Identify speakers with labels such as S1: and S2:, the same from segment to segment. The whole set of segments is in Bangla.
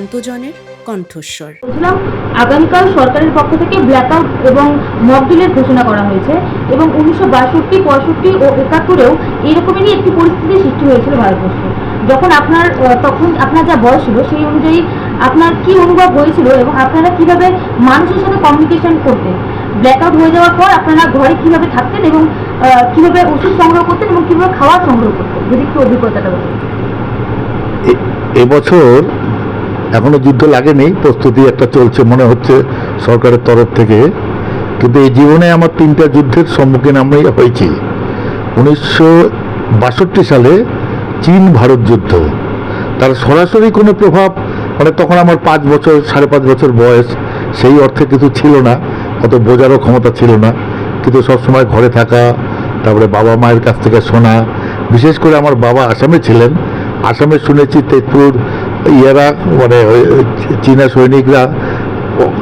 S1: প্রান্তজনের কণ্ঠস্বর।
S2: আগামীকাল সরকারের পক্ষ থেকে ব্ল্যাকআউট এবং মকডিলের ঘোষণা করা হয়েছে এবং উনিশশো বাষট্টি পঁয়ষট্টি ও একাত্তরেও এরকমেরই একটি পরিস্থিতি সৃষ্টি হয়েছিল ভারতবর্ষে। যখন আপনার তখন আপনার যা বয়স ছিল সেই অনুযায়ী আপনার কি অনুভব হয়েছিল এবং আপনারা কীভাবে মানুষের সাথে কমিউনিকেশন করতেন? ব্ল্যাকআউট হয়ে যাওয়ার পর আপনারা ঘরে কীভাবে থাকতেন এবং আহ, কীভাবে ওষুধ সংগ্রহ করতেন এবং কীভাবে খাওয়া সংগ্রহ করতেন? যদি একটু অভিজ্ঞতাটা বলেন
S3: এবছর এখনও যুদ্ধ লাগেনি প্রস্তুতি একটা চলছে মনে হচ্ছে সরকারের তরফ থেকে। কিন্তু এই জীবনে আমার তিনটা যুদ্ধের সম্মুখীন আমি হয়েছি। উনিশশো বাষট্টি সালে চীন ভারত যুদ্ধ। তার সরাসরি কোনো প্রভাব মানে তখন আমার পাঁচ বছর, সাড়ে পাঁচ বছর বয়স, সেই অর্থে কিছু ছিল না, অত বোঝারও ক্ষমতা ছিল না। কিন্তু সবসময় ঘরে থাকা, তারপরে বাবা মায়ের কাছ থেকে শোনা, বিশেষ করে আমার বাবা আসামে ছিলেন। আসামে শুনেছি তেজপুর ইয়েরা মানে চীনা সৈনিকরা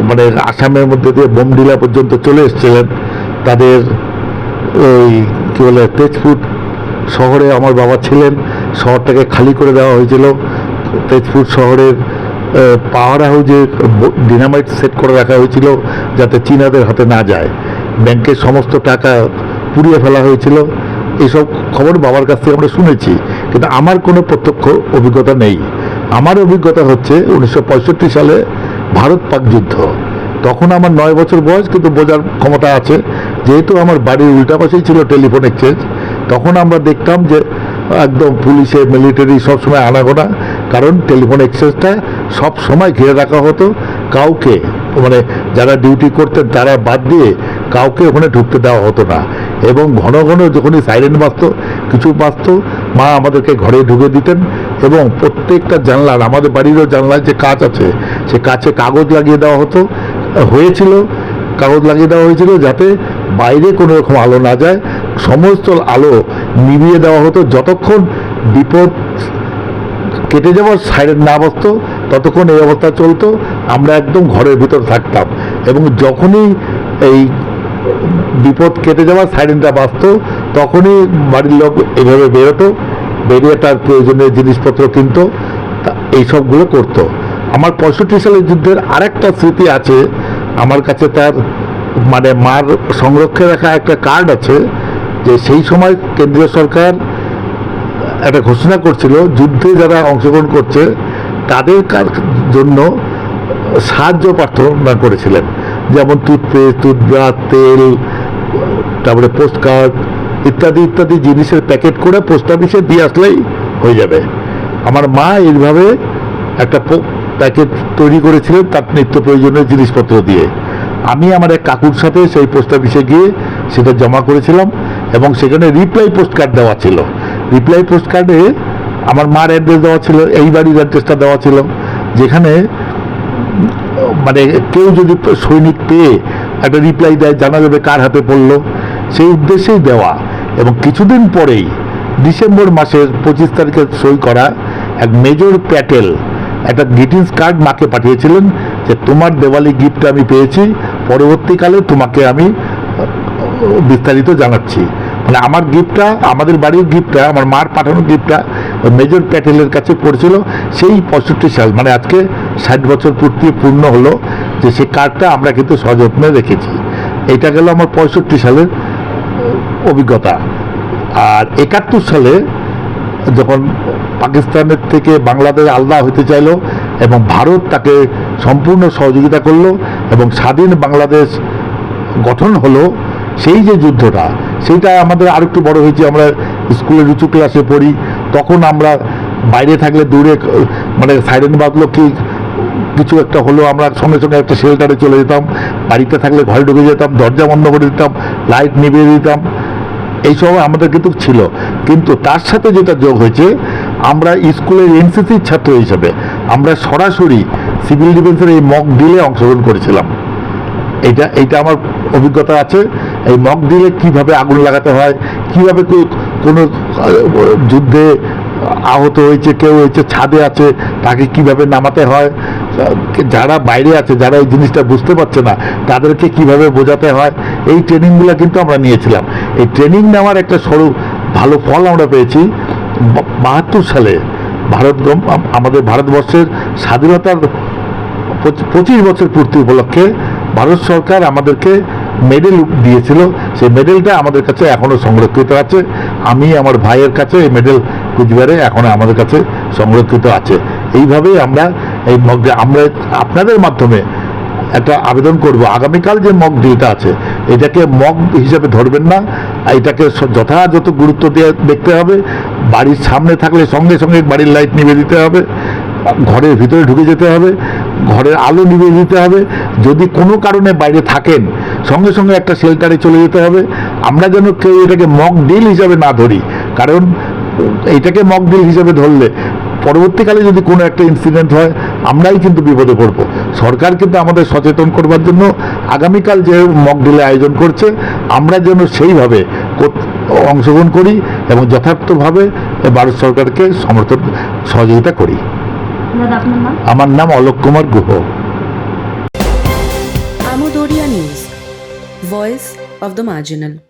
S3: মানে আসামের মধ্যে দিয়ে বোমডিলা পর্যন্ত চলে এসেছিলেন। তাদের, ওই, কী বলে, তেজপুর শহরে আমার বাবা ছিলেন। শহরটাকে খালি করে দেওয়া হয়েছিল। তেজপুর শহরের পাহাড় হাউজে ডিনামাইট সেট করে রাখা হয়েছিল যাতে চীনাদের হাতে না যায়। ব্যাংকের সমস্ত টাকা পুড়িয়ে ফেলা হয়েছিল। এইসব খবর বাবার কাছ থেকে আমরা শুনেছি, কিন্তু আমার কোনো প্রত্যক্ষ অভিজ্ঞতা নেই। আমার অভিজ্ঞতা হচ্ছে উনিশশো পঁয়ষট্টি সালে ভারত পাক যুদ্ধ। তখন আমার নয় বছর বয়স, কিন্তু বোঝার ক্ষমতা আছে। যেহেতু আমার বাড়ির উল্টা পাশেই ছিল টেলিফোন এক্সচেঞ্জ, তখন আমরা দেখতাম যে একদম পুলিশে, মিলিটারি সবসময় আনাগোনা, কারণ টেলিফোন এক্সচেঞ্জটা সব সময় ঘিরে রাখা হতো কাউকে। মানে যারা ডিউটি করতেন, তারা বাদ দিয়ে কাউকে ওখানে ঢুকতে দেওয়া হতো না। এবং ঘন ঘন যখনই সাইরেন বাজতো, কিছু বাজতো, মা আমাদেরকে ঘরে ঢুকে দিতেন। এবং প্রত্যেকটা জানলার, আমাদের বাড়িরও জানলার যে কাচ আছে, সে কাছে কাগজ লাগিয়ে দেওয়া হতো, হয়েছিল, কাগজ লাগিয়ে দেওয়া হয়েছিল যাতে বাইরে কোনো রকম আলো না যায়, সমস্ত আলো নিভিয়ে দেওয়া হতো, যতক্ষণ বিপদ কেটে যাওয়ার সাইরেন না বাজতো ততক্ষণ এই অবস্থা চলতো, আমরা একদম ঘরের ভিতর থাকতাম এবং যখনই এই বিপদ কেটে যাওয়ার সাইরেনটা বাজতো তখনই বাড়ির লোক এভাবে বেরোতো বেরিয়ে তার প্রয়োজনীয় জিনিসপত্র কিনতো এইসবগুলো করতো। আমার পঁয়ষট্টি সালের যুদ্ধের আরেকটা স্মৃতি আছে, আমার কাছে তার মানে মার সংরক্ষে রাখা একটা কার্ড আছে, যে সেই সময় কেন্দ্রীয় সরকার একটা ঘোষণা করছিল, যুদ্ধে যারা অংশগ্রহণ করছে, তাদের জন্য সাহায্য প্রার্থনা করেছিলেন। যেমন টুথপেস্ট টুথব্রাশ তেল, তারপরে পোস্ট কার্ড ইত্যাদি ইত্যাদি জিনিসের প্যাকেট করে পোস্ট অফিসে দিয়ে আসলেই হয়ে যাবে। আমার মা এইভাবে একটা প্যাকেট তৈরি করেছিলেন তার নিত্য প্রয়োজনীয় জিনিসপত্র দিয়ে। আমি আমার এক কাকুর সাথে সেই পোস্ট অফিসে গিয়ে সেটা জমা করেছিলাম এবং সেখানে রিপ্লাই পোস্ট কার্ড দেওয়া ছিল। রিপ্লাই পোস্ট কার্ডে আমার মার অ্যাড্রেস দেওয়া ছিল, এই বাড়ির অ্যাড্রেসটা দেওয়া ছিল, যেখানে মানে কেউ যদি সৈনিক পেয়ে একটা রিপ্লাই দেয়, জানা যাবে কার হাতে পড়ল। সেই উদ্দেশ্যেই দেওয়া। এবং কিছুদিন পরেই ডিসেম্বর মাসের পঁচিশ তারিখে সই করা এক মেজর প্যাটেল, একটা গ্রিটিংস কার্ড মাকে পাঠিয়েছিলেন যে তোমার দেওয়ালি গিফট আমি পেয়েছি, পরবর্তীকালে তোমাকে আমি বিস্তারিত জানাচ্ছি। মানে আমার গিফটটা আমাদের বাড়ির গিফটটা আমার মার পাঠানো গিফটটা মেজর প্যাটেলের কাছে পড়েছিল। সেই পঁয়ষট্টি সাল মানে আজকে ষাট বছর পূর্তি পূর্ণ হলো যে সে কার্ডটা আমরা কিন্তু সযত্নে রেখেছি। এটা গেল আমার পঁয়ষট্টি সালের অভিজ্ঞতা। আর একাত্তর সালে যখন পাকিস্তানের থেকে বাংলাদেশ আলাদা হতে চাইলো এবং ভারত তাকে সম্পূর্ণ সহযোগিতা করল এবং স্বাধীন বাংলাদেশ গঠন হলো, সেই যে যুদ্ধটা, সেইটা আমাদের আর একটু বড় হয়েছে। আমরা স্কুলের উঁচু ক্লাসে পড়ি, তখন আমরা বাইরে থাকলে দূরে মানে সাইরেন বাজলো কি কিছু একটা হলো, আমরা সঙ্গে সঙ্গে একটা শেল্টারে চলে যেতাম। বাড়িতে থাকলে ঘরে ঢুকে যেতাম, দরজা বন্ধ করে দিতাম লাইট নিভিয়ে দিতাম। এইসব আমাদের কিন্তু ছিল। কিন্তু তার সাথে যেটা যোগ হয়েছে, আমরা স্কুলের এনসিসির ছাত্র হিসেবে আমরা সরাসরি সিভিল ডিফেন্সের এই মক ডিলে অংশগ্রহণ করেছিলাম। এটা এইটা আমার অভিজ্ঞতা আছে। এই মক দিলে কীভাবে আগুন লাগাতে হয়, কীভাবে কোনো যুদ্ধে আহত হয়েছে, কেউ হয়েছে, ছাদে আছে, তাকে কীভাবে নামাতে হয় যারা বাইরে আছে, যারা এই জিনিসটা বুঝতে পারছে না, তাদেরকে কীভাবে বোঝাতে হয়? এই ট্রেনিংগুলো কিন্তু আমরা নিয়েছিলাম। এই ট্রেনিং নেওয়ার একটা স্বরূপ ভালো ফল আমরা পেয়েছি। বাহাত্তর সালে ভারত আমাদের ভারতবর্ষের স্বাধীনতার পঁচিশ বছর পূর্তি উপলক্ষে ভারত সরকার আমাদেরকে মেডেল দিয়েছিল। সেই মেডেলটা আমাদের কাছে এখনও সংরক্ষিত আছে। আমি আমার ভাইয়ের কাছে এই মেডেল কুচবিহারে এখনও আমাদের কাছে সংরক্ষিত আছে। এইভাবেই আমরা এই মগ আমরা আপনাদের মাধ্যমে একটা আবেদন করব। আগামীকাল যে মক ডিলটা আছে, এটাকে মক হিসেবে ধরবেন না। এটাকে যথাযথ গুরুত্ব দিয়ে দেখতে হবে। বাড়ির সামনে থাকলে সঙ্গে সঙ্গে বাড়ির লাইট নিভে দিতে হবে। ঘরের ভিতরে ঢুকে যেতে হবে। ঘরের আলো নিভিয়ে দিতে হবে। যদি কোনো কারণে বাইরে থাকেন, সঙ্গে সঙ্গে একটা শেল্টারে চলে যেতে হবে। আমরা যেন কেউ এটাকে মক ডিল হিসাবে না ধরি। কারণ এইটাকে মক ডিল হিসাবে ধরলে পরবর্তীকালে যদি কোনো একটা ইনসিডেন্ট হয় আমরাই কিন্তু বিপদে পড়ব। সরকার কিন্তু আমাদের সচেতন করবার জন্য আগামীকাল যে মক ডিলে আয়োজন করছে আমরা যেন সেইভাবে অংশগ্রহণ করি এবং যথার্থভাবে ভারত সরকারকে সমর্থন সহযোগিতা করি। আমার নাম Alok Kumar Guha.
S1: News, voice of the marginal.